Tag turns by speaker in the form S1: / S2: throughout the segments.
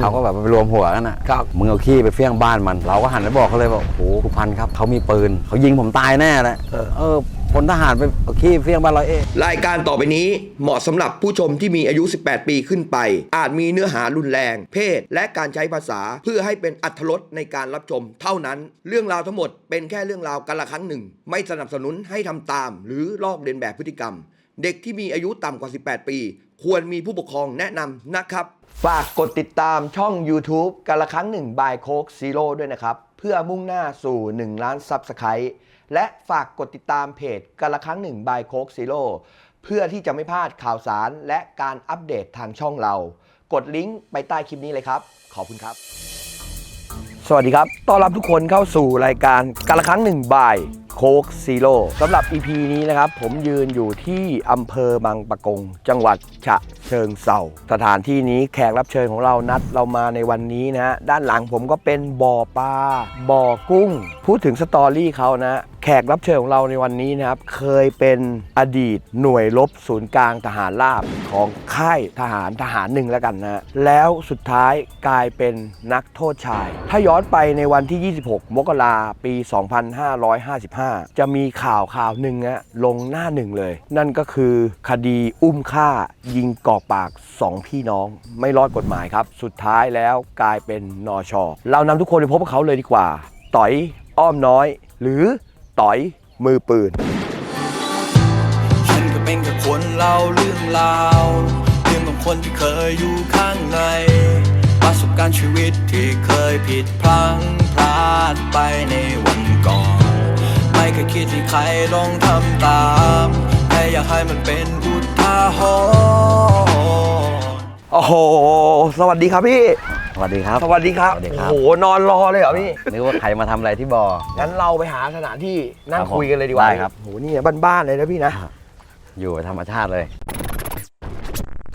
S1: เขาก็แบบไปรวมหัวกันอะ
S2: ครับ
S1: มึงเอาขี้ไปเฟี้ยงบ้านมัน เราก็หันไปบอกเขาเลยบอกโอ้โหผู้พันครับเขามีปืนเขายิงผมตายแน่เลย
S2: เออ
S1: เออพลทหารไปเอาขี้เฟี้ยงบ้านเราเอง
S3: รายการต่อไปนี้เหมาะสำหรับผู้ชมที่มีอายุ 18 ปีขึ้นไป อาจมีเนื้อหารุนแรง เพศ และการใช้ภาษาเพื่อให้เป็นอัธรสในการรับชม เท่านั้น เรื่องราวทั้งหมดเป็นแค่เรื่องราวกันละครั้งหนึ่ง ไม่สนับสนุนให้ทำตาม หรือลอกเลียนแบบพฤติกรรม เด็กที่มีอายุต่ำกว่า 18 ปี ควรมีผู้ปกครองแนะนำนะครับ
S2: ฝากกดติดตามช่อง YouTube กันละครั้งหนึ่งบายโคกซีโร่ด้วยนะครับ เพื่อมุ่งหน้าสู่ 1 ล้านซับสไครต์และฝากกดติดตามเพจกันละครั้งหนึ่งบายโคกซีโร่เพื่อที่จะไม่พลาดข่าวสารและการอัปเดตทางช่องเรา กดลิงก์ไปใต้คลิปนี้เลยครับ ขอบคุณครับ สวัสดีครับ ต้อนรับทุกคนเข้าสู่รายการการละครั้งหนึ่งบ่ายโคกซีโร่สำหรับ EP นี้นะครับ ผมยืนอยู่ที่อำเภอบางปะกง จังหวัดฉะเชิงเซาสถานที่นี้แขกรับเชิญของเรานัดเรามาในวันนี้นะฮะด้านหลังผมก็เป็นบ่อปลาบ่อกุ้ง พูดถึงสตอรี่เขานะ ขกรับเชิญของเราในวันนี้นะครับ เคยเป็นอดีตหน่วยรบศูนย์กลางทหารราบของค่ายทหารทหารหนึ่งแล้วกันนะแล้วสุดท้ายกลายเป็นนักโทษชาย ถ้าย้อนไปในวันที่ 26 มกราปี 2555 จะมีข่าวข่าวหนึ่งนะลงหน้าหนึ่งเลย นั่นก็คือคดีอุ้มฆ่ายิงกอกปากสองพี่น้องไม่รอดกฎหมายครับ สุดท้ายแล้วกลายเป็นนอชอเรานำทุกคนไปพบกับเขาเลยดีกว่า ต่อยอ้อมน้อย หรือ ต่อยมือปืน
S4: ฉันก็เป็นแค่คนเล่าเรื่องราวเรื่องของคนที่เคยอยู่ข้างใน ประสบการณ์ชีวิตที่เคยผิดพลั้งพลาดไปในวันก่อน ไม่เคยคิดที่ใครลองทำตามแค่อยากให้มันเป็นอุทาหรณ์
S2: โอ้โห สวัสดีครับพี่
S1: สวัสดีครับ
S2: สวัสดีครับ
S1: สวัสดีค
S2: โอ้
S1: รับ
S2: โห นอนรอเลยเหรอพี่
S1: นึกว่าใครมาทำอะไรที่บ่อ
S2: งั้นเราไปหาสถานที่นั่ง
S1: ครับผม
S2: คุยกันเลยดีกว่า
S1: ได้ครับ
S2: โอ้โห นี่บ้านๆเลยนะพี่นะ
S1: อยู่ธรรมชาติเลย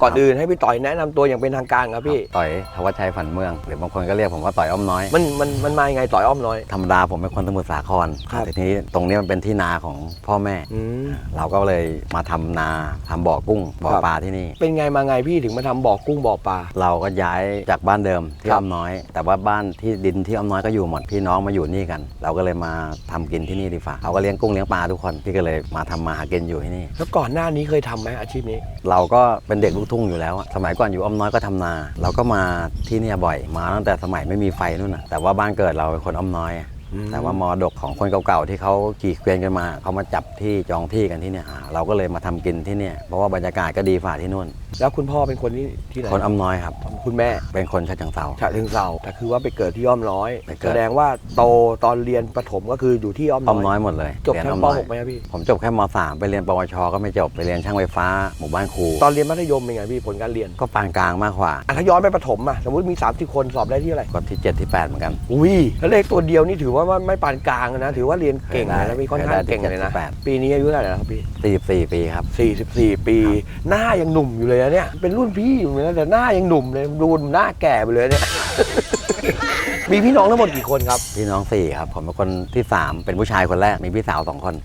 S2: ก่อนอื่นให้พี่ต่อยแนะนำตัวอย่างเป็นทางการครับพี่
S1: ต่อยธวัชชัยฝันเมืองหรือบางคนก็เรียกผมว่าต่อยอ้อมน้อย
S2: มันมันมันมายังไงต่อยอ้อมน้อย
S1: ธรรมดาผมเป็นคนสมุทรสาคร
S2: ครับ
S1: แต่ทีนี้ตรงนี้มันเป็นที่นาของพ่อแม่
S2: อืม
S1: เราก็เลยมาทำนาทำบ่อกุ้งบ่อ
S2: ครับ
S1: ปลาที่นี่
S2: เป็นไงมาไงพี่ถึงมาทำบ่อกุ้งบ่อปลา
S1: เราก็ย้ายจากบ้านเดิมที่
S2: ครับ
S1: อ้อมน้อย แต่ว่าบ้านที่ดินที่อ้อมน้อยก็อยู่หมดพี่น้องมาอยู่นี่กัน เราก็เลยมาทำกินที่นี่ดีฝ่าเขาก็เลี้ยงกุ้งเลี้ยงปลาทุกคนพี่ก็เลยมาทำมาหากินอยู่ที่นี่
S2: แล้วก่อนหน้านี้เคยทำไหมอาชีพนี้
S1: เราก็เป็นเด็กลูกทุ่งอยู่แล้วอะสมัยก่อนอยู่อ้อมน้อยก็ทำนา เราก็มาที่เนี่ยบ่อย มาตั้งแต่สมัยไม่มีไฟนู่นน่ะแต่ว่าบ้านเกิดเราเป็นคนอ้อมน้อย แต่ว่ามอดกของคนเก่าๆที่เขาขี่เกวียนกันมาเขามาจับที่จองที่กันที่เนี่ยอ่าเราก็เลยมาทำกินที่เนี่ยเพราะว่าบรรยากาศก็ดีฝ่าที่นู่น
S2: แล้วคุณพ่อเป็นคนที่ที่ไหน
S1: คนอ้อมน้อยครับ
S2: คุณแม่
S1: เป็นคนฉะเชิงเทรา
S2: ฉะเชิงเซาแต่คือว่าไปเกิดที่อ้อมน้อย
S1: ไปเกิด
S2: แสดงว่าโตตอนเรียนประถมก็คืออยู่ที่อ้อม
S1: อ้อม
S2: น้
S1: น้
S2: อ
S1: อยยหมดเลย
S2: จบ
S1: เรียน
S2: แค่
S1: อ้อม
S2: ป
S1: น้อย
S2: .6 ไหมครับพี่
S1: ผมจบแค่ม .3 ไปเรียนปวช ก็ไม่จบไปเรียนช่างไฟฟ้าหมู่บ้านครู
S2: ตอนเรียนมัธยมเป็นไงพี่ผลการเรียน
S1: ก็ปานกลางมากกว่า
S2: อะถ้าย้อนไปประถมอะสมมติมี 30 คนสอบได้ที่อะไร
S1: ก็ที่7ที่8เหมือนกัน
S2: อุ้ยแล้วเลขตัวเดียวนี่ถือว่าไม่ไม่ปานกลางนะ ถือว่าเรียนเก่งเลยนะพี่ค่อนข้างเก่งเลยนะ
S1: เคยได้ที่
S2: ปีนี้อายุเท่าไหร่แล้วครับพี่
S1: 44ปีครับ
S2: 44ปี หน้ายังหนุ่มอยู่เลยนะเนี่ย เป็นรุ่นพี่อยู่เลยนะแต่หน้ายังหนุ่มเลยดูหน้าแก่ไปเลยเนี่ย มีพี่น้องทั้งหมดกี่คนครับ
S1: พี่น้อง4ครับ ผมเป็นคนที่3เป็นผู้ชายคนแรก มีพี่สาว2คน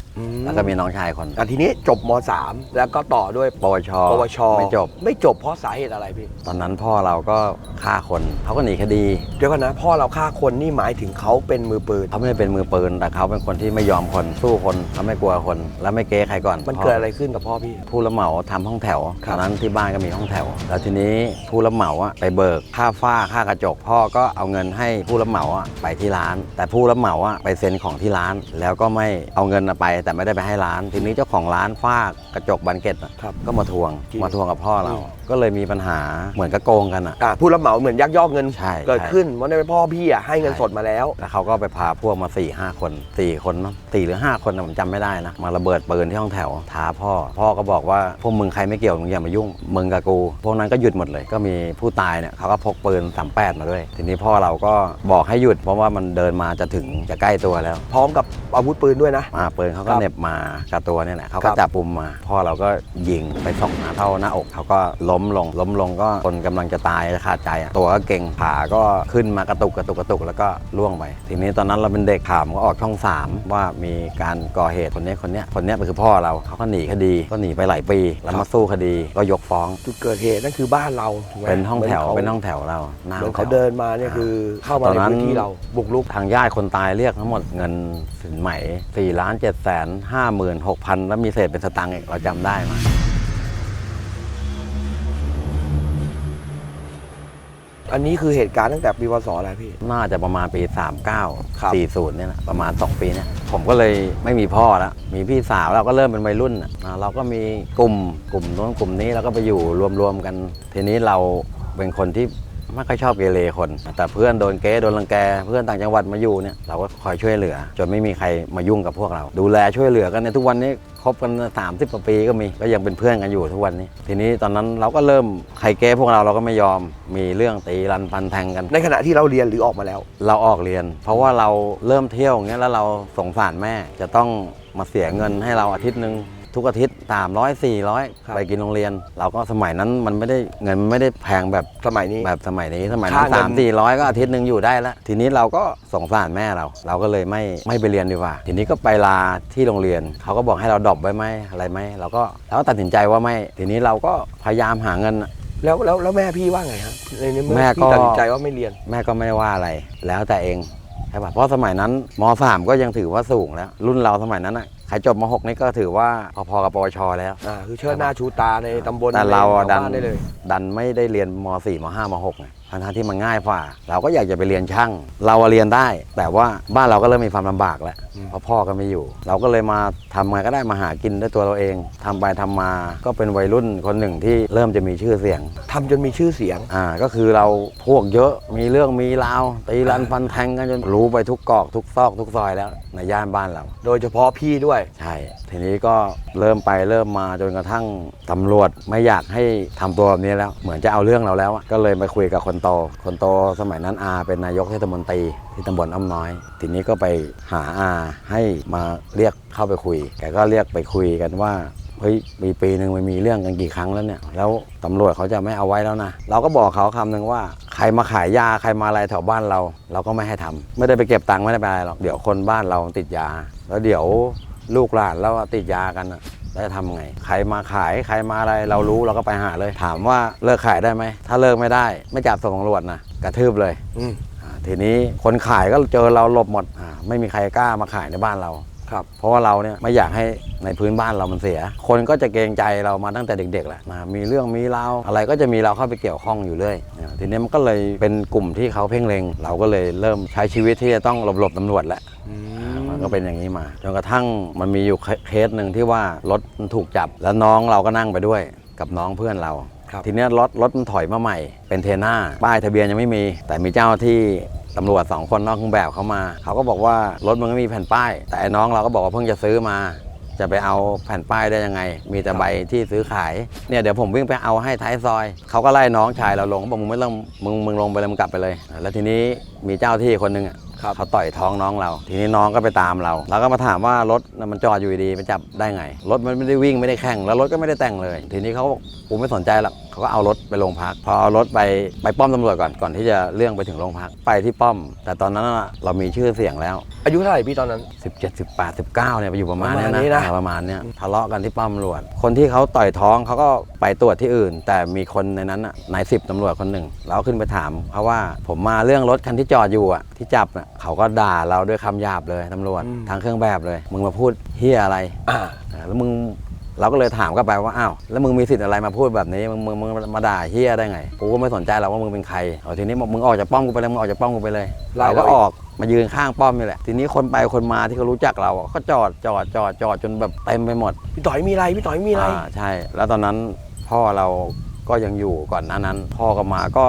S1: แล้วก็มีน้องชายคน
S2: อะทีนี้จบม .3 แล้วก็ต่อด้วย
S1: ปวช
S2: ปวช
S1: ไม่จบ
S2: ไม่จบเพราะสาเหตุอะไรพี่
S1: ตอนนั้นพ่อเราก็ฆ่าคนเขาก็หนีคดี
S2: เดี๋ยวก่อนนะพ่อเราฆ่าคนนี่หมายถึงเขาเป็นมือปืน
S1: เขาไม่ได้เป็นมือปืน แต่เขาเป็นคนที่ไม่ยอมคนสู้คนเขาไม่กลัวคน และไม่เก๊ใครก่อน
S2: มันเกิดอะไรขึ้นกับพ่อพี่
S1: ผู้รับเหมาทำห้องแถว
S2: ค
S1: ต
S2: รับ
S1: อนนั้นที่บ้านก็มีห้องแถว แล้วทีนี้ผู้รับเหมาอะไปเบิกค่าฝ้าค่ากระจกพ่อก็เอาเงินให้ผู้รับเหมาอะไปที่ร้าน แต่ผู้รับเหมาอะไปเซ็นของที่ร้าน แล้วก็ไม่เอาเงินอะไป แต่ไม่ได้ไปให้ร้าน ทีนี้เจ้าของร้านฝ้ากระจกบานเกล็ดอะ
S2: ครับ
S1: ก็มาทวง
S2: จริง
S1: มาทวงกับพ่อเรา
S2: อืม
S1: ก็เลยมีปัญหาเหมือนกับโกงกันอะ
S2: อะผู้รับเหมาเหมือนยักยอกเงิน
S1: ใช่
S2: เกิด
S1: ใช่
S2: ขึ้นเพราะในพ่อพี่อะให้เงิน
S1: ใช่
S2: สดมาแล้ว
S1: แล้วเขาก็ไปพาพวกมา4ี่ห้าคนสี่คนมั้งสี่หรือห้าคนนะผมจำไม่ได้นะ มาระเบิดปืนที่ห้องแถวท้าพ่อ พ่อก็บอกว่าพวกมึงใครไม่เกี่ยวมึงอย่ามายุ่ง มึงกับกู พวกนั้นก็หยุดหมดเลย ก็มีผู้ตายเนี่ยเขาก็พกปืนสามแปดมาด้วย ทีนี้พ่อเราก็บอกให้หยุด เพราะว่ามันเดินมาจะถึงจะใกล้ตัวแล้ว
S2: พร้อมกับอาวุธปืนด้วยนะ
S1: อ่าปืนเขา
S2: ค
S1: ก็
S2: รับ
S1: เหน็บมากับตัวเนี่ยแหละเขา
S2: ครั
S1: ก็
S2: บ
S1: จับปุ่มมา พ่อเราก็ยิงไปสองนัดเข้าหน้าอกเขาก็ล้มล้มลง ล้มลงก็คนกำลังจะตายจะขาดใจอะตัวก็เก่งขาก็ขึ้นมากระตุกกระตุกกระตุกแล้วก็ล่วงไปทีนี้ตอนนั้นเราเป็นเด็กถามก็ออกช่องสามว่ามีการก่อเหตุคนนี้คนเนี้ยคนเนี้ยคือพ่อเราเขาก็หนีคดีก็หนีไปหลายปี แล้วมาสู้คดีก็ยกฟ้อง
S2: จุดเกิดเหตุนั่นคือบ้านเราถูกไหม
S1: เป็นห้องแถว
S2: มืขา
S1: เป็นห้องแถวเราหน้า
S2: เหมือน
S1: ห้
S2: เขา
S1: องแถว
S2: เดินมาเนี่ยคือเข้ามา
S1: ตอน
S2: ใน
S1: นั้น
S2: พื้นที่เราบุกรุก
S1: ทางญาติคนตายเรียกทั้งหมดเงินสินไหม4ล้าน7แสน5หมื่น6พันแล้วมีเศษเป็นสตังค์อีกเราจำได้มา
S2: อันนี้คือเหตุการณ์ตั้งแต่ปีพศอะไรพี่
S1: น่าจะประมาณปี
S2: ครับ
S1: 39 40เนี่ยนะประมาณ 2 ปีเนี่ยผมก็เลยไม่มีพ่อแล้วมีพี่สาวเราก็เริ่มเป็นวัยรุ่นน่ะอ่าเราก็มีกลุ่มกลุ่มนู้นกลุ่มนี้เราก็ไปอยู่รวมๆกัน ทีนี้เราเป็นคนที่ ไม่ค่อยชอบเกเรคน แต่เพื่อนโดนเก๊โดนรังแก เพื่อนต่างจังหวัดมาอยู่เนี่ยเราก็คอยช่วยเหลือ จนไม่มีใครมายุ่งกับพวกเรา ดูแลช่วยเหลือกันในยทุกวันนี้คบกัน30กว่าปีก็มีก็ยังเป็นเพื่อนกันอยู่ทุกวันนี้ ทีนี้ตอนนั้นเราก็เริ่มใครเก๊พวกเราเราก็ไม่ยอมมีเรื่องตีรันฟันแทงกัน
S2: ในขณะที่เราเรียนหรือออกมาแล้ว
S1: เราออกเรียน เพราะว่าเราเริ่มเที่ยวอย่างเงี้ยแล้วเราสงสารแม่จะต้องมาเสียเงินให้เราอาทิตย์หนึ่ง ทุกอาทิตย์300
S2: ครับ
S1: 400ไปกินโรงเรียน เราก็สมัยนั้นมันไม่ได้เงินมันไม่ได้แพงแบบ
S2: สมัยนี้
S1: แบบสมัยนี้สมัยนั้น
S2: ค่าเงิน
S1: สามสี่ร้อยก็อาทิตย์หนึ่งอยู่ได้แล้วทีนี้เราก็สงสารแม่เรา เราก็เลยไม่ไม่ไปเรียนดีกว่า ทีนี้ก็ไปลาที่โรงเรียนเขาก็บอกให้เราดรอปไว้ไหมอะไรไหมเราก็เราก็ตัดสินใจว่าไม่ ทีนี้เราก็พยายามหาเงิน
S2: แล้วแล้วแล้วแม่พี่ว่าไงครับในในเมื่อ
S1: แม่ก็
S2: พี่ตัดสินใจว่าไม่เรียน
S1: แม่ก็ไม่ได้ว่าอะไรแล้วแต่เองใช่ป่ะเพราะสมัยนั้นมสามก็ยังถือว่าสูงแล้ว รุ่นเราสมัยนั้นอะ ใครจบมหกนี่ก็ถือว่าพอๆกับปวชแล้ว
S2: อ่าคือเชิดหน้าชูตาในตำบล
S1: แต่เราอะ
S2: ในหมู่
S1: ดัน
S2: บ้านได้เลย
S1: ดันไม่ได้เรียนม .4 ม .5 ม .6 ไง ทั้งๆที่มันง่ายกว่า เราก็อยากจะไปเรียนช่าง เราอะเรียนได้ แต่ว่าบ้านเราก็เริ่มมีความลำบากแล้ว
S2: อืม
S1: เพราะพ่อก็ไม่อยู่ เราก็เลยมาทำไงก็ได้มาหากินด้วยตัวเราเองทำไปทำมาก็เป็นวัยรุ่นคนหนึ่งที่เริ่มจะมีชื่อเสียง
S2: ทำจนมีชื่อเสียง
S1: อ่าก็คือเราพวกเยอะมีเรื่องมีราวตีรันฟันแทงกันจนรู้ไปทุกกอกทุกซอกทุกซอยแล้วในย่านบ้านเรา
S2: โดยเฉพาะพี่ด้วย
S1: ใช่ทีนี้ก็เริ่มไปเริ่มมาจนกระทั่งตำรวจไม่อยากให้ทำตัวแบบนี้แล้ว เหมือนจะเอาเรื่องเราแล้วอะก็เลยไปคุยกับคนโต คนโตสมัยนั้นอาเป็นนายกเทศมนตรีที่ตำบลอ้อมน้อย ทีนี้ก็ไปหาอาให้มาเรียกเข้าไปคุย แกก็เรียกไปคุยกันว่าเฮ้ยปีปีหนึ่งมันมีเรื่องกันกี่ครั้งแล้วเนี่ย แล้วตำรวจเขาจะไม่เอาไว้แล้วนะ เราก็บอกเขาคำหนึ่งว่า ใครมาขายยาใครมาอะไรแถวบ้านเรา เราก็ไม่ให้ทำไม่ได้ไปเก็บตังค์ไม่ได้ไปอะไรหรอก เดี๋ยวคนบ้านเราติดยา แล้วเดี๋ยวลูกหลานเราติดยากัน อะแล้วจะทำไง ใครมาขายใครมาอะไรเรารู้เราก็ไปหาเลย ถามว่าเลิกขายได้ไหม ถ้าเลิกไม่ได้ ไม่จับส่งตำรวจนะกระทืบเลย
S2: อืม
S1: อ่าทีนี้คนขายก็เจอเราหลบหมดอ่าไม่มีใครกล้ามาขายในบ้านเรา
S2: ครับ
S1: เพราะว่าเราเนี่ยไม่อยากให้ในพื้นบ้านเรามันเสีย คนก็จะเกรงใจเรามาตั้งแต่เด็กๆแหละนะมีเรื่องมีราวอะไรก็จะมีเราเข้าไปเกี่ยวข้องอยู่เรื่อยนะทีนี้มันก็เลยเป็นกลุ่มที่เขาเพ่งเล็ง เราก็เลยเริ่มใช้ชีวิตที่จะต้องหลบๆตำรวจแหละมั นก็เป็นอย่างนี้มา จนกระทั่งมันมีอยู่เคสหนึ่งที่ว่ารถมันถูกจับ แล้วน้องเราก็นั่งไปด้วยกับน้องเพื่อนเรา
S2: ครับ
S1: ทีเนี้ยรถรถมันถอยมาใหม่ เป็นเทน่าป้ายทะเบียนยังไม่มี แต่มีเจ้าที่ตำรวจสองคนนอกเครื่องแบบเขามา เขาก็บอกว่ารถมันไม่มีแผ่นป้าย แต่ไอ้น้องเราก็บอกว่าเพิ่งจะซื้อมา จะไปเอาแผ่นป้ายได้ยังไง มีแต่ใบที่ซื้อขายเนี่ยเดี๋ยวผมวิ่งไปเอาให้ท้ายซอย เขาก็ไล่น้องชายเราลงบอกมึงไม่ต้องมึงมึงลงไปเลยมึงกลับไปเลย แล้วทีนี้มีเจ้าที่คนหนึ่งอะ
S2: ครับ
S1: เขาต่อยท้องน้องเรา ทีนี้น้องก็ไปตามเรา แล้วก็มาถามว่ารถมันจอดอยู่ดีไปจับได้ไง รถมันไม่ได้วิ่งไม่ได้แข่งแล้วรถก็ไม่ได้แต่งเลย ทีนี้เขา ก็บอกกูไม่สนใจหรอกเขาก็เอารถไปโรงพัก พอเอารถไปไปป้อมตำรวจก่อนก่อนที่จะเรื่องไปถึงโรงพักไปที่ป้อม แต่ตอนนั้นน่ะเรามีชื่อเสียงแล้ว
S2: อายุเท่าไหร่พี่ตอนนั้น
S1: 17 18 19เนี่ยไปอยู่ประมาณเนี้ย
S2: ประมาณนี้
S1: นะ
S2: นะ
S1: อ่าประมาณเนี้ยทะเลาะกันที่ป้อมตำรวจ คนที่เขาต่อยท้องเขาก็ไปตรวจที่อื่น แต่มีคนในนั้นน่ะนายสิบตำรวจคนหนึ่งเราขึ้นไปถามเขาว่าผมมาเรื่องรถคันที่จอดอยู่อะที่จับน่ะเขาก็ด่าเราด้วยคำหยาบเลยตำรวจ
S2: อืม
S1: ทางเครื่องแบบเลย มึงมาพูดเฮียอะไร
S2: อ่า
S1: อ่าแล้วมึง เราก็เลยถามกลับไปว่าอ้าวแล้วมึงมีสิทธิ์อะไรมาพูดแบบนี้มึงมึงมึงมาด่าเฮียได้ไงกูก็ไม่สนใจหรอกว่ามึงเป็นใครเอาทีนี้บอกมึงออกจากป้อมกูไปเลยมึงออกจากป้อมกูไปเลย
S2: ไล่
S1: เราก็
S2: เราอีก
S1: ออกมายืนข้างป้อมนี่แหละ ทีนี้คนไปคนมาที่เขารู้จักเราอะก็จอดจอดจอดจอดจนแบบเต็มไปหมด
S2: พี่ต่อยมีอะไรพี่ต่อยมีอะไร
S1: อ่าใช่ แล้วตอนนั้นพ่อเราก็ยังอยู่ก่อนหน้านั้น พ่อก็มาก็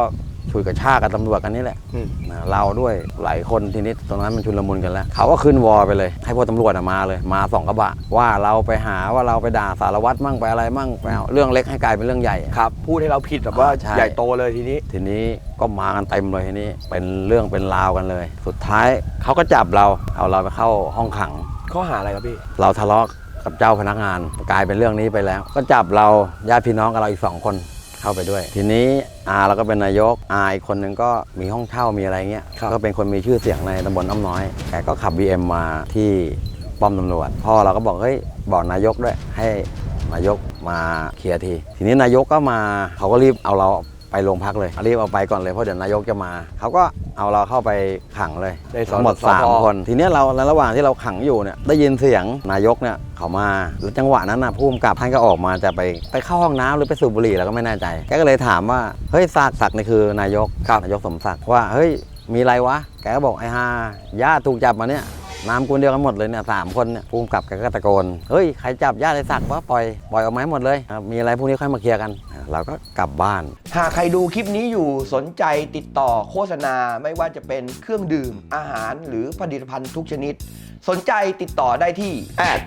S1: ช่วยกระชากกับตำรวจกันนี่แหละ
S2: อืม
S1: นะเราด้วยหลายคนทีนี้ตรงนั้นมันชุลมุนกันแล้ว เขาก็ขึ้นวอไปเลย ให้พวกตำรวจอะมาเลยมาสองกระบะ ว่าเราไปหาว่าเราไปด่าสารวัตรมั่งไปอะไรมั่งไปเอาเรื่องเล็กให้กลายเป็นเรื่องใหญ่
S2: ครับพูดให้เราผิดแบบว่า
S1: อ่าใช่
S2: ใหญ่โตเลยทีนี้
S1: ทีนี้ก็มากันเต็มเลยทีนี้เป็นเรื่องเป็นราวกันเลย สุดท้ายเขาก็จับเราเอาเราไปเข้าห้องขัง
S2: ข้อหาอะไรครับพี่
S1: เราทะเลาะกับเจ้าพนักงานกลายเป็นเรื่องนี้ไปแล้ว ก็จับเราญาติพี่น้องกับเราอีกสองคน เข้าไปด้วย ทีนี้อาเราก็เป็นนายกอาอีกคนนึงก็มีห้องเช่ามีอะไรเงี้ย
S2: ครับ
S1: ก็เป็นคนมีชื่อเสียงในตำบลอ้อมน้อยแกก็ขับ BM มาที่ป้อมตำรวจพ่อเราก็บอกเฮ้ยบอกนายกด้วยให้นายกมาเคลียร์ที ทีนี้นายกก็มาเขาก็รีบเอาเรา ไปโรงพักเลยรีบเอาไปก่อนเลยเพราะเดี๋ยวนายกจะมาเขาก็เอาเราเข้าไปขังเลย
S2: ในส
S1: ทั้งหมด
S2: สพ
S1: สามคน ทีเนี้ยเราในระหว่างที่เราขังอยู่เนี่ยได้ยินเสียงนายกเนี่ยเขามาแล้วจังหวะนั้นนะผู้กำกับท่านก็ออกมาจะไปไปเข้าห้องน้ำหรือไปสูบบุหรี่แล้วก็ไม่แน่ใจแกก็เลยถามว่าเฮ้ยศักดิ์ศักดิ์นี่คือนายกนายกสมศักดิ์ว่าเฮ้ยมีอะไรวะแกก็บอกไอ้ฮาญาติถูกจับมาเนี่ย นามกุลเดียวกันหมดเลยเนี่ยสามคนเนี่ยผู้กำกับกก็ตะโกน เฮ้ย ใครจับญาติไอ้ศักดิ์วะปล่อย ปล่อยออกมาให้หมดเลย มีอะไรพวกนี้ค่อยมาเคลียร์กัน เราก็กลับบ้าน
S2: หากใครดูคลิปนี้อยู่สนใจติดต่อโฆษณาไม่ว่าจะเป็นเครื่องดื่ม อาหารหรือผลิตภัณฑ์ทุกชนิด สนใจติดต่อได้ที่แอด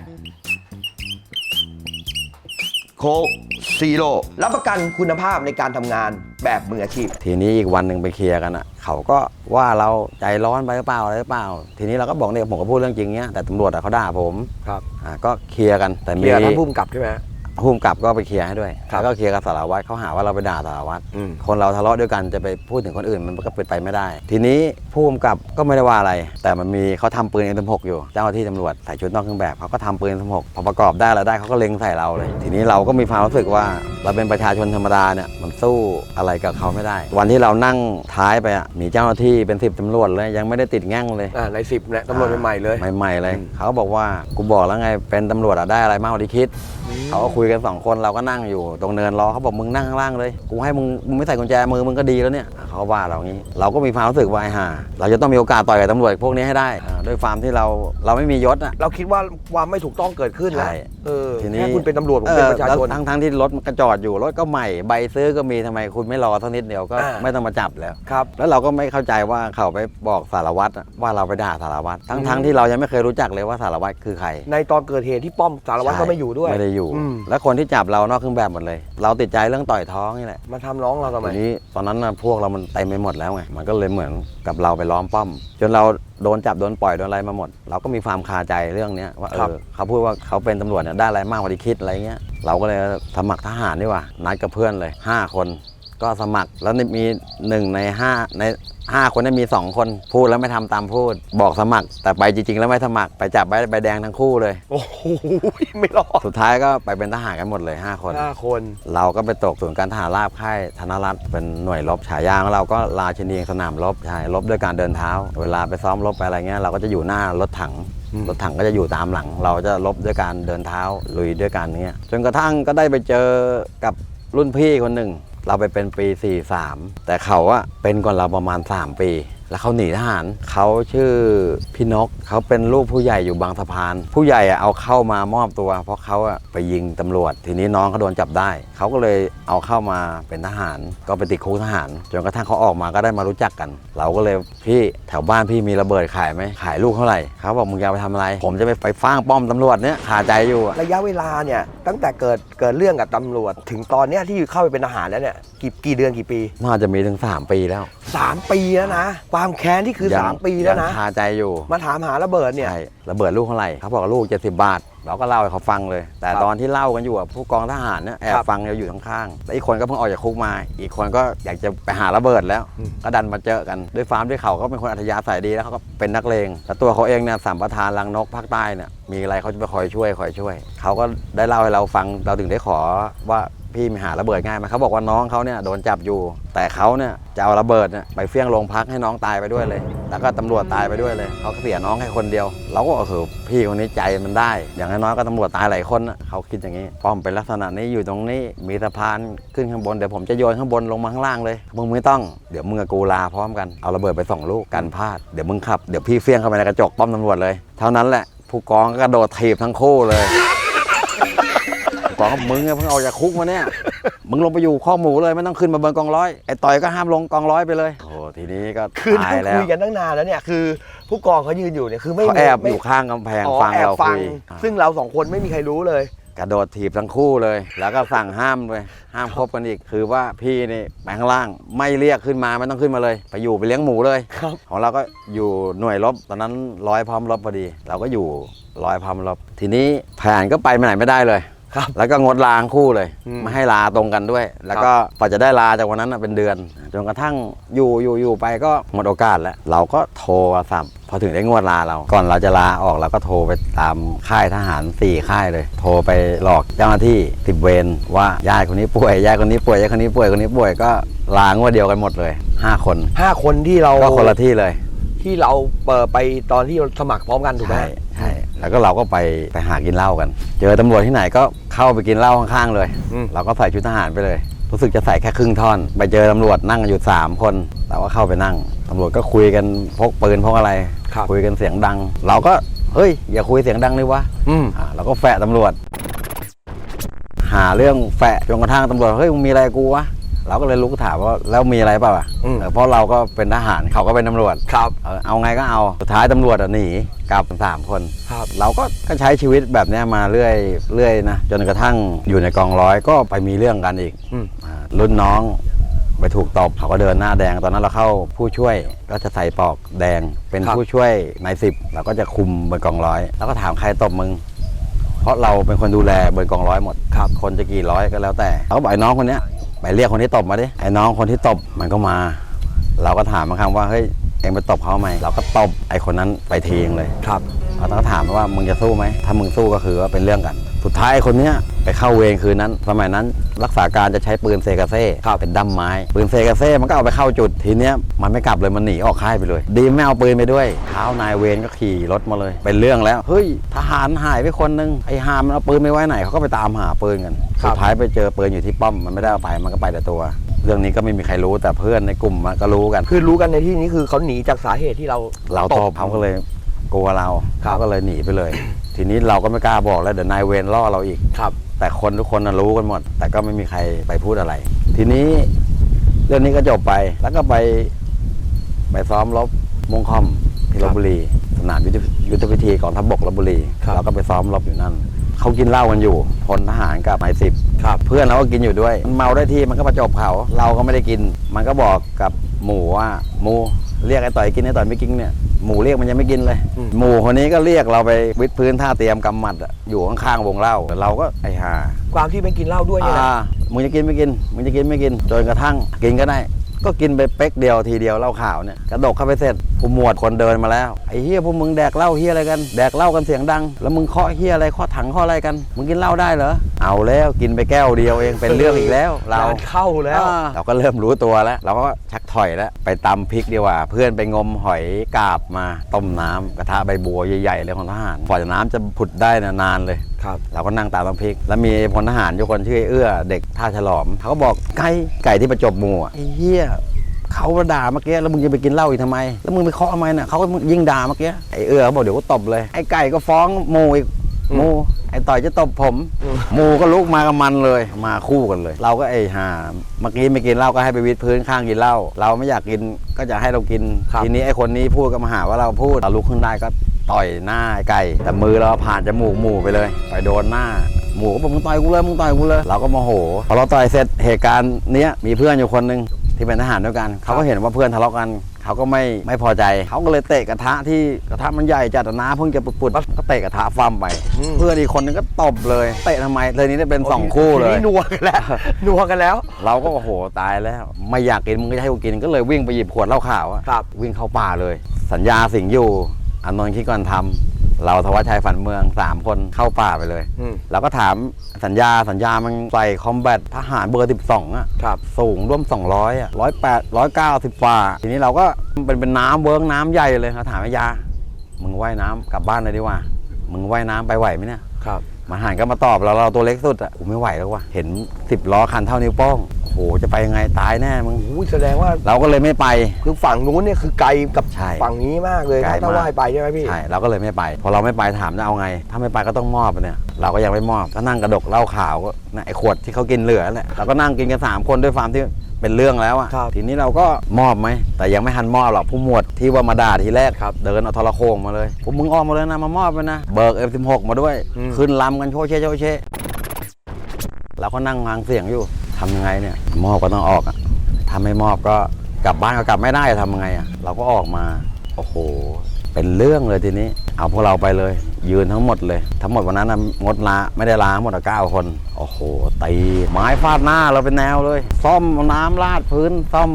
S2: โค ซีโร่รับประกันคุณภาพในการทำงานแบบมืออาชีพ
S1: ทีนี้อีกวันหนึ่งไปเคลียร์กันอะเขาก็ว่าเราใจร้อนไปหรือเปล่าอะไรหรือเปล่า ทีนี้เราก็บอกเนี่ยผมก็พูดเรื่องจริงเนี้ยแต่ตำรวจอะเขาด่าผม
S2: ครับ
S1: อ่าก็เคลียร์กันแต่
S2: เค
S1: มี
S2: ลียร์ท่านผู้กำกับใช่ไหมฮะ
S1: ภูมิกับก็ไปเคลียร์ให้ด้วย
S2: ครับ
S1: แล้วก็เคลียร์กับสารวัตรเขาหาว่าเราไปด่าสารวัตร
S2: อืม
S1: คนเราทะเลาะด้วยกันจะไปพูดถึงคนอื่นมันก็เป็นไปไม่ได้ ทีนี้ผู้กำกับก็ไม่ได้ว่าอะไร แต่มันมีเขาทำปืน M16 อยู่ เจ้าหน้าที่ตำรวจใส่ชุดนอกเครื่องแบบเขาก็ทำปืน M16 พอประกอบได้แล้วได้เขาก็เล็งใส่เราเลย ทีนี้เราก็มีความรู้สึกว่าเราเป็นประชาชนธรรมดาเนี่ยมันสู้อะไรกับเขาไม่ได้ วันที่เรานั่งท้ายไปอะมีเจ้าหน้าที่เป็นสิบตำรวจเลยยังไม่ได้ติดแง่งเลย
S2: อ่าในสิบเนี่ยตำรวจใหม่ๆเลย
S1: ใหม่ๆเลย
S2: อืม
S1: เขาบอกว่ากูบอกแล้วไงเป็นตำรวจอะได้อะไรมากกว่าที่คิด เขาก็คุยกันสองคนเราก็นั่งอยู่ตรงเนินรอเขาบอกมึงนั่งข้างล่างเลยกูให้มึงมึงไม่ใส่กุญแจมือมึงก็ดีแล้วเนี่ยเขาว่าเรางี้ เราก็มีความรู้สึกว่าไอ้ห่าเราจะต้องมีโอกาสต่อยกับตำรวจพวกนี้ให้ได้อ่าด้วยความที่เราเราไม่มียศอะ
S2: เราคิดว่าความไม่ถูกต้องเกิดขึ้นแล้ว
S1: ใช่
S2: เออ
S1: ทีนี้
S2: แค่คุณเป็นตำรวจผมเป็นประชาชน
S1: เออแล้วทั้งทั้งที่รถมันกระจอดอยู่รถก็ใหม่ใบซื้อก็มีทำไมคุณไม่รอสักนิดเดียวก็
S2: อ่า
S1: ไม่ต้องมาจับแล้ว
S2: ครับ
S1: แล้วเราก็ไม่เข้าใจว่าเขาไปบอกสารวัตรอะว่าเราไปด่าสารวัตรทั้ง
S2: อืม
S1: ทั้งที่เรายังไม่เคยรู้จักเลยว่าสารวัตรคือใคร
S2: ในตอนเกิดเหตุที่ป้อมสารวัตรก็ไม่อยู่ด้วย
S1: ไม่ได้อยู่
S2: อืม
S1: แล้วคนที่จับเรานอกเครื่องแบบหมดเลย เราติดใจเรื่องต่อยท้องนี่แหละ
S2: มาทำน้องเราทำไม
S1: ทีนี้ตอนนั้นนะพวกเรามันเต็มไปหมดแล้วไงมันก็เลยเหมือนกับเราไปล้อมป้อม จนเราโดนจับโดนปล่อยโดนอะไรมาหมด เราก็มีความคาใจเรื่องเนี้ยว่าเอ
S2: ครับ
S1: อเขาพูดว่าเขาเป็นตำรวจเนี่ยได้อะไรมากกว่าที่คิดอะไรเงี้ยเราก็เลยสมัครทหารดีกว่านัดกับเพื่อนเลย5คน ก็สมัครแล้วมีหนึ่งในห้าในห้าคนนั้นมีสองคนพูดแล้วไม่ทำตามพูด บอกสมัคร แต่ไปจริง ๆ แล้วไม่สมัครไปจับใบใบแดงทั้งคู่เลย
S2: โอ้โหไม่รอด
S1: สุดท้ายก็ไปเป็นทหารกันหมดเลยห้าคน
S2: ห้าคน
S1: เราก็ไปตกศูนย์การทหารราบค่ายธนรัตน์เป็นหน่วยรบฉายาของเราก็ราชินีแห่งสนามรบใช่รบด้วยการเดินเท้า เวลาไปซ้อมรบไปอะไรเงี้ยเราก็จะอยู่หน้ารถถัง
S2: อืม
S1: รถถังก็จะอยู่ตามหลัง เราจะรบด้วยการเดินเท้าลุยด้วยกันเงี้ยจนกระทั่งก็ได้ไปเจอกับรุ่นพี่คนหนึ่ง เราไปเป็นปี 43 แต่เขาอะเป็นก่อนเราประมาณ 3 ปี แล้วเขาหนีทหารเขาชื่อพี่นกเขาเป็นลูกผู้ใหญ่อยู่บางสะพาน ผู้ใหญ่อะเอาเข้ามามอบตัว เพราะเขาอะไปยิงตำรวจ ทีนี้น้องเขาโดนจับได้ เขาก็เลยเอาเข้ามาเป็นทหาร ก็ไปติดคุกทหารจนกระทั่งเขาออกมาก็ได้มารู้จักกัน เราก็เลยพี่แถวบ้านพี่มีระเบิดขายไหมขายลูกเท่าไหร่เขาบอกมึงจะเอาไปทำอะไร ผมจะไปไปฟ้างป้อมตำรวจเนี่ยคาใจอยู่อะ
S2: ระยะเวลาเนี่ยตั้งแต่เกิดเกิดเรื่องกับตำรวจ ถึงตอนเนี้ยที่เข้าไปเป็นทหารแล้วเนี่ยกี่กี่เดือนกี่ปี
S1: น่าจะมีถึง3ปีแล้ว
S2: 3 ปีแล้วนะ ความแค้นที่คือ
S1: ยัง
S2: 3 ปีแล้วนะ
S1: ยังคาใจอยู่
S2: มาถามหาระเบิดเนี่ย
S1: ใช่ระเบิดลูกเท่าไหร่เขาบอกลูก 70 บาท เราก็เล่าให้เขาฟังเลย แต่
S2: ครับ
S1: ตอนที่เล่ากันอยู่อะผู้กองทหารเนี่ยแอ
S2: ครับบ
S1: ฟังเราอยู่ข้างๆแล้วอีกคนก็เพิ่งออกจากคุกมา อีกคนก็อยากจะไปหาระเบิดแล้ว
S2: อืม
S1: ก็ดันมาเจอกัน ด้วยฟาร์มด้วยเขาก็เป็นคนอัธยาศัยดีแล้วเขาก็เป็นนักเลงแต่ตัวเขาเองเนี่ยสามประธานรังนกภาคใต้เนี่ยมีอะไรเขาจะไปคอยช่วยคอยช่วย เขาก็ได้เล่าให้เราฟังเราถึงได้ขอว่า พี่มีหาระเบิดง่ายไหมเขาบอกว่าน้องเขาเนี่ยโดนจับอยู่ แต่เขาเนี่ยจะเอาระเบิดเนี่ยไปเฟี้ยงโรงพักให้น้องตายไปด้วยเลย แล้วก็ตำรวจตายไปด้วยเลยเขาเสียน้องแค่คนเดียว เราก็เออพี่คนนี้ใจมันได้ อย่างน้อยก็ตำรวจตายหลายคนนะเขาคิดอย่างนี้ป้อมเป็นลักษณะนี้อยู่ตรงนี้มีสะพานขึ้นข้างบนเดี๋ยวผมจะโยนข้างบนลงมาข้างล่างเลยมึงไม่ต้องเดี๋ยวมึงกับกูลาพร้อมกันเอาระเบิดไปสองลูกกันพลาดเดี๋ยวมึงขับเดี๋ยวพี่เฟี้ยงเข้าไปในกระจกป้อมตำรวจเลย เท่านั้นแหละผู้กองก็กระโดดถีบทั้งคู่เลย องก็มึงอะเพิ่งออกจากคุกมาเนี่ย มึงลงไปอยู่ข้อหมูเลยไม่ต้องขึ้นมาเบิร์กองร้อยไอ้ต่อยก็ห้ามลงกองร้อยไปเลยโอ้โหทีนี้ก็
S2: คือ
S1: ตา
S2: นั่
S1: ย
S2: ง
S1: แล้ว
S2: คุยกันตั้งนานแล้วเนี่ยคือผู้กองเขายืนอยู่เนี่ยคือไม่
S1: เขา
S2: มี
S1: แอบ
S2: ไม่
S1: อยู่ข้างกำแพง
S2: อ๋อ
S1: ฟัง
S2: แอบ
S1: เรา
S2: ฟั
S1: คุ
S2: ง
S1: ย
S2: ซึ่งเราสองคนไม่มีใครรู้เลย
S1: กระโดดถีบทั้งคู่เลย แล้วก็สั่งห้ามเลยห้ามคบกันอีก คือว่าพี่นี่ไปข้างล่างไม่เรียกขึ้นมาไม่ต้องขึ้นมาเลย ไปอยู่ไปเลี้ยงหมูเลย
S2: ครับ
S1: ของเราก็อยู่หน่วยรบตอนนั้นร้อยพร้อมรบพอดี เราก็อยู่ร้อยพร้อมรบทีนี้แผนก็ไปไหนไม่ได้เลย
S2: ครับ
S1: แล้วก็งดลาทั้งคู่เลย
S2: อืม
S1: ไม่ให้ลาตรงกันด้วย แล้วก็กว่าจะได้ลาจากวันนั้นน่ะเป็นเดือน จนกระทั่งอยู่อยู่อยู่ไปก็หมดโอกาสแล้ว เราก็โทรสับพอถึงได้งวดลาเรา ก่อนเราจะลาออกเราก็โทรไปตามค่ายทหารสี่ค่ายเลย โทรไปหลอกเจ้าหน้าที่ติดเวรว่าญาติคนนี้ป่วยญาติคนนี้ป่วยญาติคนนี้ป่วยคนนี้ป่วยก็ลางวดเดียวกันหมดเลยห้าคน
S2: ห้าคนที่เรา
S1: ก็คนละที่เลย
S2: ที่เราเปิดไปตอนที่เราสมัครพร้อมกันถูกไหม
S1: ใช่ ใช่แล้วก็เราก็ไปไปหากินเหล้ากัน เจอตำรวจที่ไหนก็เข้าไปกินเหล้าข้างๆเลย
S2: อืม
S1: เราก็ใส่ชุดทหารไปเลย รู้สึกจะใส่แค่ครึ่งท่อน ไปเจอตำรวจนั่งกันอยู่สามคน เราก็เข้าไปนั่งตำรวจก็คุยกันพกปืนพกอะไร
S2: ครับ
S1: คุยกันเสียงดัง เราก็เฮ้ยอย่าคุยเสียงดังเลยวะ
S2: อืม
S1: อ่าเราก็แฝะตำรวจ หาเรื่องแฝะจนกระทั่งตำรวจเฮ้ยมึงมีอะไรกับกูวะ เราก็เลยลุกถามว่าแล้วมีอะไรเปล่าอะ
S2: อืม
S1: เออเพราะเราก็เป็นทหารเขาก็เป็นตำรวจ
S2: ครับ
S1: เออเอาไงก็เอาสุดท้ายตำรวจอะหนีกลับสามคน
S2: ครับ
S1: เราก็ก็ใช้ชีวิตแบบเนี้ยมาเรื่อยเรื่อยนะจนกระทั่งอยู่ในกองร้อยก็ไปมีเรื่องกันอีก
S2: อืม
S1: อ่ารุ่นน้องไปถูกตบเขาก็เดินหน้าแดง ตอนนั้นเราเข้าผู้ช่วยก็จะใส่ปลอกแดง เป็น
S2: ครับ
S1: ผู้ช่วยนายสิบเราก็จะคุมบนกองร้อย แล้วก็ถามใครตบมึง เพราะเราเป็นคนดูแลบนกองร้อยหมด
S2: ครับ
S1: คนจะกี่ร้อยก็แล้วแต่เขาก็บอกไอ้น้องคนเนี้ย ไปเรียกคนที่ตบมาดิไอ้น้องคนที่ตบมันก็มา เราก็ถามมาคำว่าเฮ้ยเองไปตบเขาไหมเราก็ตบไอ้คนนั้นไปทีเองเลย
S2: ครับ
S1: เราต้องถามว่ามึงจะสู้ไหมถ้ามึงสู้ก็คือว่าเป็นเรื่องกัน สุดท้ายไอ้คนเนี้ยไปเข้าเวรคืนนั้น สมัยนั้นรักษาการจะใช้ปืนเซกาเซ่เป็นดั้มไม้ ปืนเซกาเซ่มันก็เอาไปเข้าจุดทีเนี้ยมันไม่กลับเลยมันหนีออกค่ายไปเลย ดีไม่เอาปืนไปด้วยเท้านายเวรก็ขี่รถมาเลย เป็นเรื่องแล้วเฮ้ยทหารหายไปคนนึงไอ้หามมันเอาปืนไปไว้ไหนเขาก็ไปตามหาปืนกัน
S2: ครับ
S1: สุดท้ายไปเจอปืนอยู่ที่ป้อมมันไม่ได้เอาไปมันก็ไปแต่ตัวเรื่องนี้ก็ไม่มีใครรู้แต่เพื่อนในกลุ่มมันก็รู้กัน
S2: คือรู้กันในที่นี้คือเขาหนีจากสาเหตุที่เรา
S1: เราตบเขาก็เลย กลัวเรา
S2: ครับ
S1: เขาก็เลยหนีไปเลย ทีนี้เราก็ไม่กล้าบอกแล้วเดี๋ยวนายเวรล่อเราอีก
S2: ครับ
S1: แต่คนทุกคนน่ะรู้กันหมด แต่ก็ไม่มีใครไปพูดอะไร ทีนี้เรื่องนี้ก็จบไปแล้วก็ไปไปซ้อมรบมงคอมที่ลบบุรี สนามยุทธยุทธพิธีกองทัพบกลบบุรี
S2: ครับ
S1: เราก็ไปซ้อมรบอยู่นั่นเขากินเหล้ากันอยู่พลทหารกับนายสิบ
S2: ครับ
S1: เพื่อนเราก็กินอยู่ด้วย มันเมาได้ที่มันก็ประจบเขา เราก็ไม่ได้กิน มันก็บอกกับหมูว่าหมู เรียกไอ้ต่อยกินไอ้ต่อยไม่กินเนี่ยหมูเรียกมันยังไม่กินเลย
S2: อืม
S1: หมูคนนี้ก็เรียกเราไปวิดพื้นท่าเตรียมกำหมัดอะอยู่ข้างๆวงเล่าเราก็ไอ้ห่า
S2: ความที่ไม่กินเหล้าด้วยเนี่ยนะ
S1: อ่ามึงจะกินไม่กินมึงจะกินไม่กินจนกระทั่งกินก็ได้ ก็กินไปเป๊กเดียวทีเดียวเหล้าขาวเนี่ยกระดกเข้าไปเสร็จผู้หมวดคนเดินมาแล้วไอ้เฮียพวกมึงแดกเหล้าเฮียอะไรกันแดกเหล้ากันเสียงดัง แล้วมึงเคาะเฮียอะไรเคาะถังเคาะอะไรกัน มึงกินเหล้าได้เหรอเอาแล้วกินไปแก้วเดียวเองเป็นเรื่องอีกแล้ว เรา
S2: งานเข้าแล้ว
S1: อ่าเราก็เริ่มรู้ตัวแล้ว เราก็ชักถอยแล้วไปตำพริกดีกว่า เพื่อนไปงมหอยกาบมาต้มน้ำกระทะใบบัวใหญ่ๆเลยของทหารกว่าจะน้ำจะผุดได้นะนานเลย
S2: ครับ
S1: เราก็นั่งตามน้ำพริก แล้วมีพลทหารอยู่คนชื่อไอ้เอื้อ เด็กท่าฉลอมเขาก็บอกไก่ไก่ที่ประจบหมู่อะไอ้เหี้ยเขามาด่าเมื่อกี้แล้วมึงจะไปกินเหล้าอีกทำไม แล้วมึงไปเคาะทำไมน่ะเขาก็ยิ่งด่าเมื่อกี้ไอ้เอื้อเขาบอกเดี๋ยวก็ตบเลยไอ้ไก่ก็ฟ้องหมู่อีกหมู่ไอ้ต่อยจะตบผม
S2: อืม
S1: หมู่ก็ลุกมากับมันเลย มาคู่กันเลย เราก็ไอ้ห่าเมื่อกี้ไม่กินเหล้าก็ให้ไปวิดพื้นข้างกินเหล้าเราไม่อยากกินก็จะให้เรากิน
S2: ครับ
S1: ทีนี้ไอ้คนนี้พูดก็มาหาว่าเราพูดเราลุกขึ้นได้ก็ ต่อยหน้าไอ้ไก่ แต่มือเราผ่านจมูกหมู่ไปเลยไปโดนหน้าหมูก็บอกมึงต่อยกูเลยมึงต่อยกูเลยเราก็โมโหพอเราต่อยเสร็จเหตุการณ์เนี้ยมีเพื่อนอยู่คนหนึ่งที่เป็นทหารด้วยกัน เขาก็เห็นว่าเพื่อนทะเลาะกัน เขาก็ไม่ไม่พอใจ เขาก็เลยเตะกระทะที่กระทะมันใหญ่จัดอะน้ำเพิ่งจะปุดๆก็เตะกระทะฟั่มไป
S2: อืม
S1: เพื่อนอีกคนนึงก็ตบเลย เตะทำไมเลยนี้ได้เป็นสองคู่เล
S2: ที
S1: ย
S2: นี้นัวกันแล้วนัวกันแล้ว
S1: เราก็โอ้โหตายแล้ว ไม่อยากกินมึงก็จะให้กูกินก็เลยวิ่งไปหยิบขวดเหล้าขาวอะ
S2: ครับ
S1: วิ่งเข้าป่าเลย สัญญาสิงห์อยู่ อานนท์คิดก่อนทำเราทวัชชัยฝันเมืองสามคนเข้าป่าไปเลย
S2: อืม
S1: เราก็ถามสัญญาสัญญามันใส่คอมแบททหารเบอร์ 12 อะ
S2: ครับ
S1: สูงร่วม 200อะ108 190ฝ่า ทีนี้เราก็เป็นเป็นน้ำเวิร์กน้ำใหญ่เลยเราถามไอ้ยา มึงว่ายน้ำกลับบ้านเลยดีกว่า มึงว่ายน้ำไปไหวไหมเนี่ย
S2: ครับ
S1: มาหารก็มาตอบเราเราตัวเล็กสุดอะกูไม่ไหวแล้วว่ะ เห็น10ล้อคันเท่านิ้วโป้ง โอ้โหจะไปยังไงตายแน่มึง
S2: อุ้ยแสดงว่า
S1: เราก็เลยไม่ไป
S2: คือฝั่งนู้นเนี่ยคือไกลกับ
S1: ใช่
S2: ฝั่งนี้มากเลย
S1: ไกล
S2: ถ้าถ้ามา
S1: ก
S2: ว่ายไปใช่ไหมพี่
S1: ใช่เราก็เลยไม่ไป พอเราไม่ไปถามจะเอาไง ถ้าไม่ไปก็ต้องมอบอะเนี่ย เราก็ยังไม่มอบก็นั่งกระดกเหล้าขาวก็นะไอ้ขวดที่เขากินเหลือแหละเราก็นั่งกินกันสามคนด้วยความที่เป็นเรื่องแล้วอะ
S2: ครับ
S1: ทีนี้เราก็มอบไหมแต่ยังไม่ทันมอบหรอกผู้หมวดที่ว่ามาด่าทีแรก
S2: ครับ
S1: เดินเอาโทรโคงมาเลยพวกมึงออกมาเลยนะมามอบไปนะเบิก F16 มาด้วย
S2: อืม
S1: ขึ้นลำกันโชว์เช่โชว์เช่เราก็นั่งฟังเสียงอยู่ ทำยังไงเนี่ยมอบก็ต้องออกอะถ้าไม่มอบก็กลับบ้านก็กลับไม่ได้ทำยังไงอะเราก็ออกมาโอ้โห เป็นเรื่องเลยทีนี้ เอาพวกเราไปเลย ยืนทั้งหมดเลย ทั้งหมดวันนั้นนะงดลาไม่ได้ลาทั้งหมดอะเก้าคน โอ้โหตีไม้ฟาดหน้าเราเป็นแนวเลย ซ่อมน้ำราดพื้นซ่อม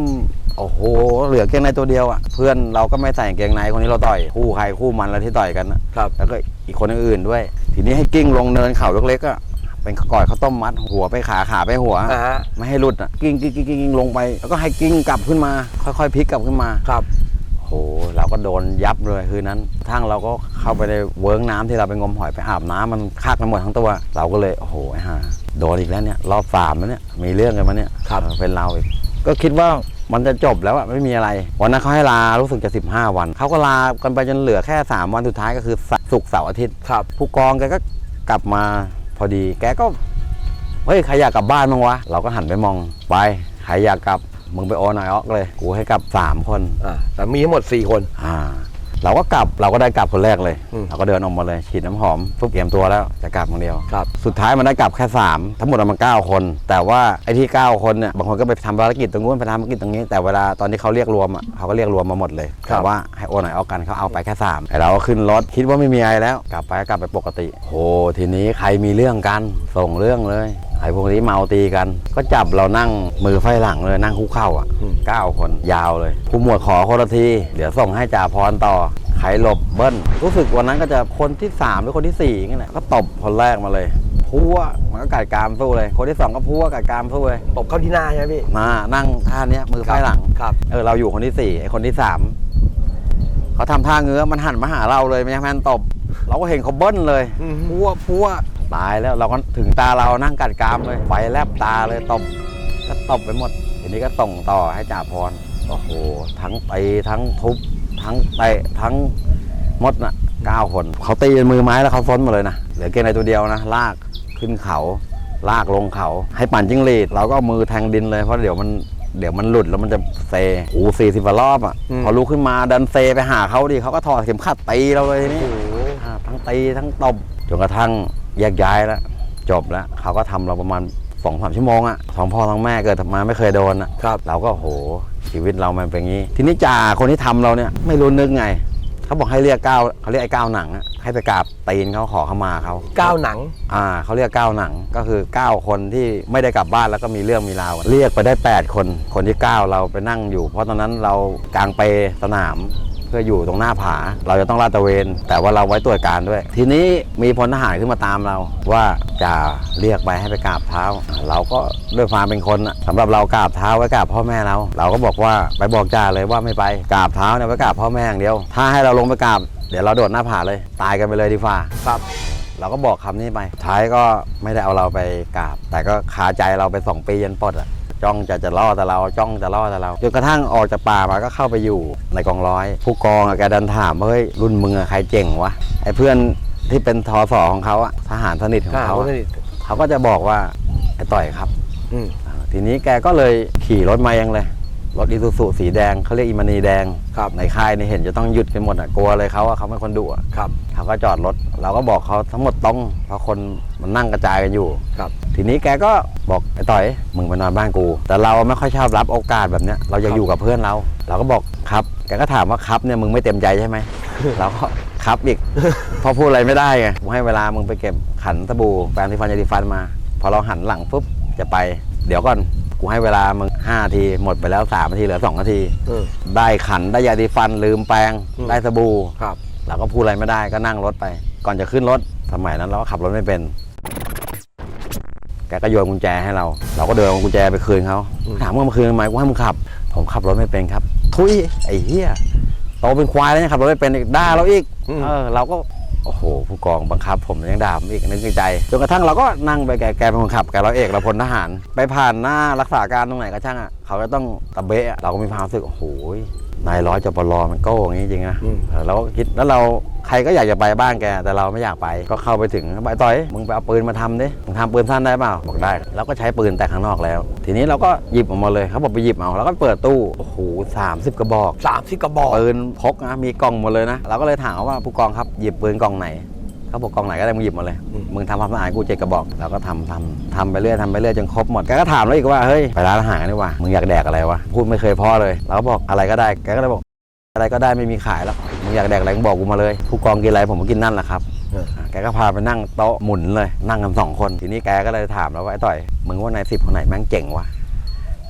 S1: โอ้โห เหลือเกงในตัวเดียวอะ เพื่อนเราก็ไม่ใส่กางเกงในคนนี้เราต่อย คู่ใครคู่มันแล้วที่ต่อยกันนะครับ แล้วก็อีกคนอื่นๆด้วย ทีนี้ให้กิ้งลงเนินเขาเล็กๆอะ เป็นก่อยข้าวต้มมัดหัวไปขาขาไปหัว
S2: อ่าฮะ
S1: ไม่ให้หลุดอะกิ้งกิ้งกิ้งกิ้งลงไป แล้วก็ให้กิ้งกลับขึ้นมา ค่อยๆพลิกกลับขึ้นมา
S2: ครับ
S1: โหเราก็โดนยับเลยคืนนั้นทั้งเราก็เข้าไปในเวิร์กน้ำที่เราไปงมหอยไปอาบน้ำมันคากกันหมดทั้งตัว เราก็เลยโอ้โหไอ้ห่าโดนอีกแล้วเนี่ยรอบสามแล้วเนี่ยมีเรื่องกันมาเนี่ย
S2: ครับ
S1: เออเป็นเราอีกก็คิดว่ามันจะจบแล้วอะไม่มีอะไรวันนั้นเขาให้ลารู้สึกจะ 15 วันเขาก็ลากันไปจนเหลือแค่ 3 วันสุดท้ายก็คือศุกร์เสาร์อาทิตย์
S2: ครับ
S1: ผู้กองแกก็กลับมา พอดีแกก็เฮ้ยใครอยากกลับบ้านบ้างวะ เราก็หันไปมองไปใครอยากกลับมึงไปโอนอยออกเลย กูให้กลับ 3 คน
S2: อ่าแต่มีทั้งหมด 4 คน
S1: อ่า เราก็กลับเราก็ได้กลับคนแรกเลย
S2: อืม
S1: เราก็เดินออกมาเลยฉีดน้ำหอมปุ๊บเตรียมตัวแล้วจะกลับคนเดียว
S2: ครับ
S1: สุดท้ายมันได้กลับแค่ 3 ทั้งหมดมัน9คน แต่ว่าไอ้ที่ 9 คนเนี่ยบางคนก็ไปทำภารกิจตรงนู้นไปทำภารกิจตรงนี้ แต่เวลาตอนที่เขาเรียกรวมอะเขาก็เรียกรวมมาหมดเลย
S2: ครับ
S1: แต่ว่าให้โอนหน่อยเอากันเขาเอาไปแค่3ไอ้เราก็ขึ้นรถคิดว่าไม่มีอะไรแล้ว กลับไปก็กลับไปปกติโหทีนี้ใครมีเรื่องกันส่งเรื่องเลย ไอ้พวกนี้เมาตีกัน ก็จับเรานั่งมือไฟหลังเลยนั่งคุกเข่าอะเก้าคนยาวเลย ผู้หมวดขอคนละที เดี๋ยวส่งให้จ่าพรต่อใครหลบเบิ้ล รู้สึกวันนั้นก็จะคนที่3หรือคนที่4อย่างเงี้ยแหละก็ตบคนแรกมาเลยพัวมันก็กัดกรามสู้เลย คนที่ 2 ก็พัวกัดกรามสู้เลย
S2: ตบเข้าที่หน้าใช่ไหมพี่
S1: มานั่งท่าเนี้ยมือไฟหลัง
S2: ครับ
S1: เออเราอยู่คนที่4ไอ้คนที่3เขาทำท่าเงื้อมันหันมาหาเราเลยไม่ใช่แมนตบ เราก็เห็นเขาเบิ้ลเลย
S2: อืม
S1: พัวพัว ตายแล้วเราก็ถึงตาเรานั่งกัดกรามเลยไฟแลบตาเลยตบก็ตบไปหมด ทีนี้ก็ส่งต่อให้จ่าพรโอ้โห ทั้งตีทั้งทุบ ทั้งเตะทั้งหมดน่ะเก้าคนเขาตีเป็นมือไม้แล้วเขาซ้นหมดเลยนะเหลือเกงในตัวเดียวนะ ลากขึ้นเขา ลากลงเขา ให้ปั่นจิ้งหรีดเราก็เอามือแทงดินเลยเพราะเดี๋ยวมันเดี๋ยวมันหลุดแล้วมันจะเซโอ้สี่สิบรอบอะ
S2: อืม
S1: พอลุกขึ้นมาดันเซไปหาเขาดิเขาก็ถอดเข็มขัดตีเราเลยทีนี้
S2: โอ้โห
S1: อ่าทั้งตีทั้งตบจนกระทั่ง แยกย้ายแล้วจบแล้วเขาก็ทำเราประมาณสองสามชั่วโมงอะสองพ่อทั้งแม่เกิดมาไม่เคยโดนอะ
S2: ครับ
S1: เราก็โหชีวิตเรามันเป็นอย่างนี้ ทีนี้จ่าคนที่ทำเราเนี่ยไม่รู้นึกไงเขาบอกให้เรียกก้าวเขาเรียกไอ้ก้าวหนังอะให้ไปกราบตีนเขาขอเข้ามาเขา
S2: ก้าวหนัง
S1: อ่าเขาเรียกก้าวหนังก็คือ9คนที่ไม่ได้กลับบ้านแล้วก็มีเรื่องมีราวกันเรียกไปได้ 8 คนคนที่ 9 เราไปนั่งอยู่ เพราะตอนนั้นเรากางเปสนาม เพื่ออยู่ตรงหน้าผา เราจะต้องลาดตระเวน แต่ว่าเราไว้ตรวจการด้วย ทีนี้มีพลทหารขึ้นมาตามเราว่าจะเรียกไปให้ไปกราบเท้า เราก็ด้วยความเป็นคนน่ะสำหรับเรากราบเท้าไว้กราบพ่อแม่เรา เราก็บอกว่าไปบอกจ่าเลยว่าไม่ไปกราบเท้าเนี่ยไว้กราบพ่อแม่อย่างเดียว ถ้าให้เราลงไปกราบเดี๋ยวเราโดดหน้าผาเลยตายกันไปเลยดีฟ้า
S2: ครับ
S1: เราก็บอกคำนี้ไปท้ายก็ไม่ได้เอาเราไปกราบ แต่ก็คาใจเราไปสองปียันปลดอะ จ้องจะจะล่อแต่เราจ้องจะล่อแต่เราจนกระทั่งออกจากป่ามาก็เข้าไปอยู่ในกองร้อย ผู้กองอะแกดันถามว่าเฮ้ยรุ่นมึงอะใครเจ๋งวะไอ้เพื่อนที่เป็นทอสอของเขาอะทหารสนิทของ
S2: อ่า
S1: เขา
S2: ค
S1: อะ
S2: นสนิท
S1: เขาก็จะบอกว่าไอ้ต่อยครับ
S2: อืม
S1: อ่าทีนี้แกก็เลยขี่รถมาเองเลย รถอีซูซูสีแดงเขาเรียกอีมานีแดง
S2: ครับ
S1: ในค่ายนี่เห็นจะต้องหยุดกันหมดอะกลัวเลยเขาอะเขาเป็นคนดุอะ
S2: ครับ
S1: เขาก็จอดรถ เราก็บอกเขาทั้งหมดต้องเพราะคนมันนั่งกระจายกันอยู่
S2: ครับ
S1: ทีนี้แกก็บอกไอ้ต่อยมึงไปนอนบ้านกู แต่เราไม่ค่อยชอบรับโอกาสแบบเนี้ยเราอยากอยู่กับเพื่อนเรา เราก็บอกครับแกก็ถามว่าครับเนี่ยมึงไม่เต็มใจใช่ไหมเราก็ครับอีกเพราะพูดอะไรไม่ได้ไงผมให้เวลามึงไปเก็บขันสบู่แปรงสีฟันยาสีฟันมา พอเราหันหลังปุ๊บจะไป เดี๋ยวก่อนกูให้เวลามึง 5นาทีหมดไปแล้ว3นาทีเหลือ2นาที
S2: อืม
S1: ได้ขันได้ยาสีฟันลืมแปรง
S2: อืม
S1: ได้สบู่
S2: ครับ
S1: เราก็พูดอะไรไม่ได้ก็นั่งรถไป ก่อนจะขึ้นรถสมัยนั้นเราก็ขับรถไม่เป็น แกก็โยนกุญแจให้เรา เราก็เดินเอากุญแจไปคืนเขา
S2: อืม
S1: ถามว่ามาคืนทำไมกูให้มึงขับ ผมขับรถไม่เป็นครับ ทุยไอ้เหี้ยโตเป็นควายแล้วยังขับรถไม่เป็นอีกด่าเราอีก
S2: อืม
S1: เออเราก็ โอ้โห ผู้กองบังคับ ผมยังด่าผมอีกนึกในใจจนกระทั่งเราก็นั่งไปแกแกเป็นคนขับแกเราเอกเราพลทหาร ไปผ่านหน้ารักษาการตรงไหนก็ช่างอะเขาก็ต้องตะเบะอะเราก็มีความรู้สึกโอ้โห นายร้อยจปรมันโก้อย่างนี้จริงนะ
S2: อืม
S1: เออเราก็คิดแล้วเราใครก็อยากจะไปบ้านแก แต่เราไม่อยากไปก็เข้าไปถึงไปต่อยมึงไปเอาปืนมาทำดิมึงทำปืนสั้นได้เปล่าบอกได้เราก็ใช้ปืนแต่ข้างนอกแล้ว ทีนี้เราก็หยิบออกมาเลยเขาบอกไปหยิบเอาแล้วก็เปิดตู้โอ้โหสามสิบกระบอก
S2: สามสิบกระบอก
S1: ปืนพกนะมีกล่องหมดเลยนะเราก็เลยถามเขาว่าผู้กองครับหยิบปืนกล่องไหน เขาบอกกล่องไหนก็ได้มึงหยิบมาเลย
S2: อืม
S1: มึงทำความสะอาดกูเจ็ดกระบอกเราก็ทำทำทำไปเรื่อยทำไปเรื่อยจนครบหมดแกก็ถามเราอีกว่าเฮ้ยไปร้านอาหารกันดีกว่ามึงอยากแดกอะไรวะพูดไม่เคยพอเลยเราก็บอกอะไรก็ได้แกก็เลยบอกอะไรก็ได้ไม่มีขายแล้วมึงอยากแดกอะไรมึงบอกกูมาเลย ผู้กองกินอะไรผมก็กินนั่นแหละครับ
S2: เออ
S1: แกก็พาไปนั่งโต๊ะหมุนเลยนั่งกันสองคน ทีนี้แกก็เลยถามเราว่าไอ้ต่อยมึงว่านายสิบคนไหนแม่งเจ๋งวะ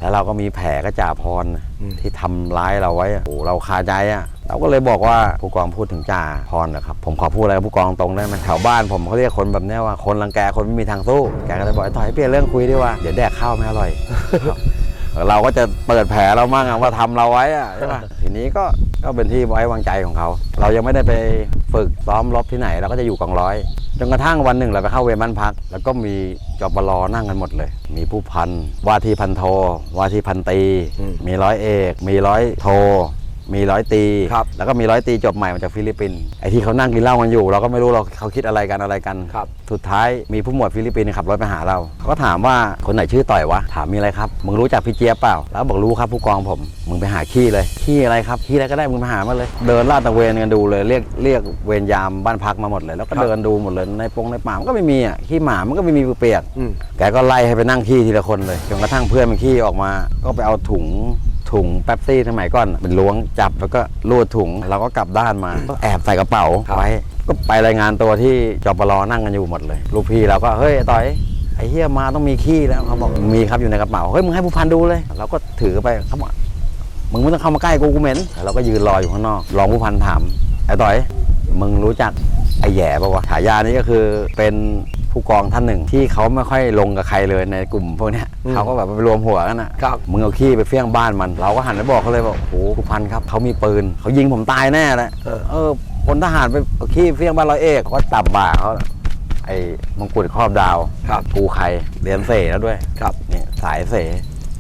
S1: แล้วเราก็มีแผลก็จ่าพรนะที่ทำร้ายเราไว้อะโอ้เราคาใจอะ เราก็เลยบอกว่าผู้กองพูดถึงจ่าพรนะครับ ผมขอพูดอะไรกับผู้กองตรงได้ไหมแถวบ้านผมเขาเรียกคนแบบเนี้ยว่าคนรังแกคนไม่มีทางสู้แกก็เลยบอกไอ้ต่อยเปลี่ยนเรื่องคุยดีกว่าเดี๋ยวแดกข้าวไม่อร่อยเราก็จะเปิดแผลเรามั่งอะว่าทำเราไว้อะใช่ป่ะทีนี้ก็ก็เป็นที่ไว้วางใจของเขา เรายังไม่ได้ไปฝึกซ้อมรบที่ไหนเราก็จะอยู่กองร้อย จนกระทั่งวันหนึ่งเราไปเข้าเวรบ้านพัก แล้วก็มีจอบรอนั่งกันหมดเลย มีผู้พันว่าที่พันโทว่าที่พันตรี
S2: อืม
S1: มีร้อยเอก มีร้อยโท มีร้อยตรี
S2: ครับ
S1: แล้วก็มีร้อยตรีจบใหม่มาจากฟิลิปปินส์ไอ้ที่เขานั่งกินเหล้ากันอยู่ เราก็ไม่รู้เราเขาคิดอะไรกันอะไรกัน
S2: ครับ
S1: สุดท้ายมีผู้หมวดฟิลิปปินส์ขับรถไปหาเราเขาก็ถามว่าคนไหนชื่อต่อยวะถามมีอะไรครับมึงรู้จักพี่เจี๊ยบเปล่า แล้วบอกรู้ครับผู้กองผมมึงไปหาขี้เลยขี้อะไรครับขี้อะไรก็ได้มึงไปหามาเลย เดินลาดตระเวนกันดูเลยเรียกเรียกเวรยามบ้านพักมาหมดเลย แล้วก็
S2: ครับ
S1: เดินดูหมดเลยในปงในป่ามันก็ไม่มีอะขี้หมามันก็ไม่มีเปียก
S2: อืม
S1: แกก็ไล่ให้ไปนั่งขี้ทีละคนเลยจนกระทั่งเพื่อนมันขี้ออกมา ก็ไปเอาถุง ถุงแป๊บซี่สมัยก่อนน่ะเป็นล้วงจับแล้วก็รูดถุงเราก็กลับด้านมาก็แอบใส่กระเป๋าไว้ก็ไปรายงานตัวที่จปรนั่งกันอยู่หมดเลย ลูกพี่เราก็เฮ้ยไอ้ต่อยไอ้เฮียมาต้องมีขี้แล้วเขาบอกมีครับอยู่ในกระเป๋าเฮ้ยมึงให้ผู้พันดูเลยเราก็ถือไปเขาบอกมึงไม่ต้องเข้ามาใกล้กูกูเหม็นเราก็ยืนรออยู่ข้างนอกรองผู้พันถามไอ้ต่อยมึงรู้จักไอ้แหย่ปะวะฉายานี้ก็คือเป็น ผู้กองท่านหนึ่ง ที่เขาไม่ค่อยลงกับใครเลยในกลุ่มพวกเนี้ย
S2: อืม
S1: เขาก็แบบไปรวมหัวกันอะ
S2: ครับ
S1: มึงเอาขี้ไปเฟี้ยงบ้านมัน เราก็หันไปบอกเขาเลยบอกโอ้โหผู้พันครับเขามีปืนเขายิงผมตายแน่เลย
S2: เออ
S1: เออพลทหารไปเอาขี้เฟี้ยงบ้านร้อยเอกเขาก็ตับบ่าเขาไอ้มงกุฎครอบดาว
S2: ครับ
S1: กูใครเรียนเสแล้วด้วย
S2: ครับ
S1: นี่สายเส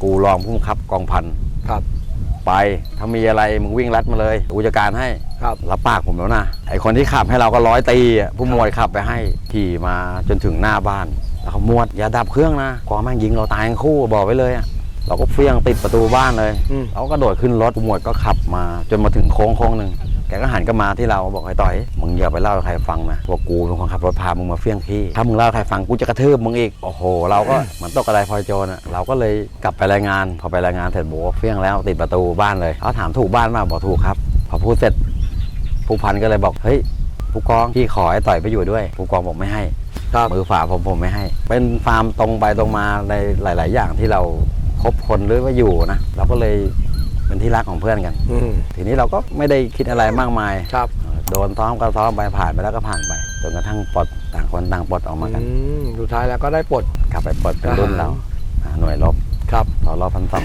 S1: กูรองผู้บังคับกองพัน
S2: ครับ
S1: ไปถ้ามีอะไรมึงวิ่งรัดมาเลยกูจัดการให้
S2: ครับ
S1: รับปากผมแล้วนะไอคนที่ขับให้เราก็ร้อยตีอะผู้หมวดขับไปให้ขี่มาจนถึงหน้าบ้านแล้วเขาหมวดอย่าดับเครื่องนะกลัวแม่งยิงเราตายทั้งคู่บอกไว้เลยอะ เราก็เฟี้ยงติดประตูบ้านเลย
S2: อืม
S1: เราก็โดดขึ้นรถผู้หมวดก็ขับมาจนมาถึงโค้งโค้งหนึ่งแกก็หันกลับมาที่เราบอกไอ้ต่อยมึงอย่าไปเล่าให้ใครฟังนะว่ากูเป็นคนขับรถพามึงมาเฟี้ยงขี้ถ้ามึงเล่าให้ใครฟังกูจะกระทืบมึงอีกโอ้โห เราก็ เหมือนตกกระไดพลอยโจรอะเราก็เลยกลับไปรายงานพอไปรายงานเสร็จบอกว่าเฟี้ยงแล้วติดประตูบ้านเลยเขาถามถูกบ้านมาบอกถูกครับ พอพูดเสร็จ ผู้พันก็เลยบอกเฮ้ยผู้กองพี่ขอให้ต่อยไปอยู่ด้วย ผู้กองบอกไม่ให้
S2: ครับ
S1: มือฝาผมผมไม่ให้ เป็นฟาร์มตรงไปตรงมาในหลาย ๆ อย่างที่เรา คบคนหรือว่าอยู่นะเราก็เลยเป็นที่รักของเพื่อนกัน
S2: อืม
S1: ทีนี้เราก็ไม่ได้คิดอะไรมากมาย
S2: ครับ
S1: เออโดนซ้อมก็ซ้อมไปผ่านไปแล้วก็ผ่านไปจนกระทั่งปลดต่างคนต่างปลดออกมากัน
S2: อืมสุดท้ายแล้วก็ได้ปลด
S1: กลับไปปลดเป็นรุ่นเราอ่าหน่วยรบ
S2: ครับ
S1: สอรอพันสอง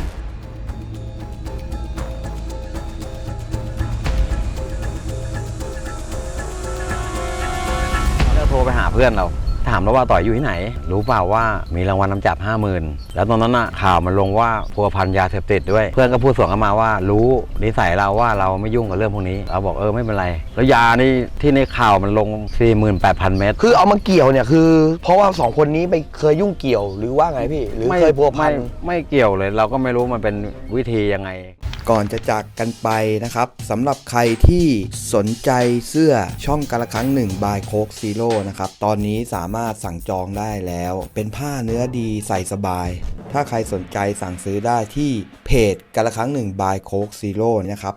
S1: เราโทรไปหาเพื่อนเรา ถามเราว่าต่อยอยู่ที่ไหน รู้เปล่าว่ามีรางวัลนำจับห้าหมื่นแล้วตอนนั้นน่ะข่าวมันลงว่าพัวพันยาเสพติดด้วย เพื่อนก็พูดสวนกันมาว่ารู้นิสัยเราว่าเราไม่ยุ่งกับเรื่องพวกนี้ เราบอกเออไม่เป็นไร แล้วยานี่ที่ในข่าวมันลง 48,000 เม็ด
S2: คือเอามาเกี่ยวเนี่ยคือ เพราะว่าสองคนนี้ไปเคยยุ่งเกี่ยวหรือว่าไงพี่ หรือเคยพัวพัน
S1: ไม่ไม่เกี่ยวเลย เราก็ไม่รู้มันเป็นวิธียังไง
S3: ก่อนจะจากกันไปนะครับสำหรับใครที่สนใจเสื้อช่องกาละครั้งหนึ่งบายโคกซีโร่นะครับตอนนี้สามารถสั่งจองได้แล้ว เป็นผ้าเนื้อดีใส่สบาย ถ้าใครสนใจสั่งซื้อได้ที่เพจกาละครั้งหนึ่งบายโคกซีโร่นะครับ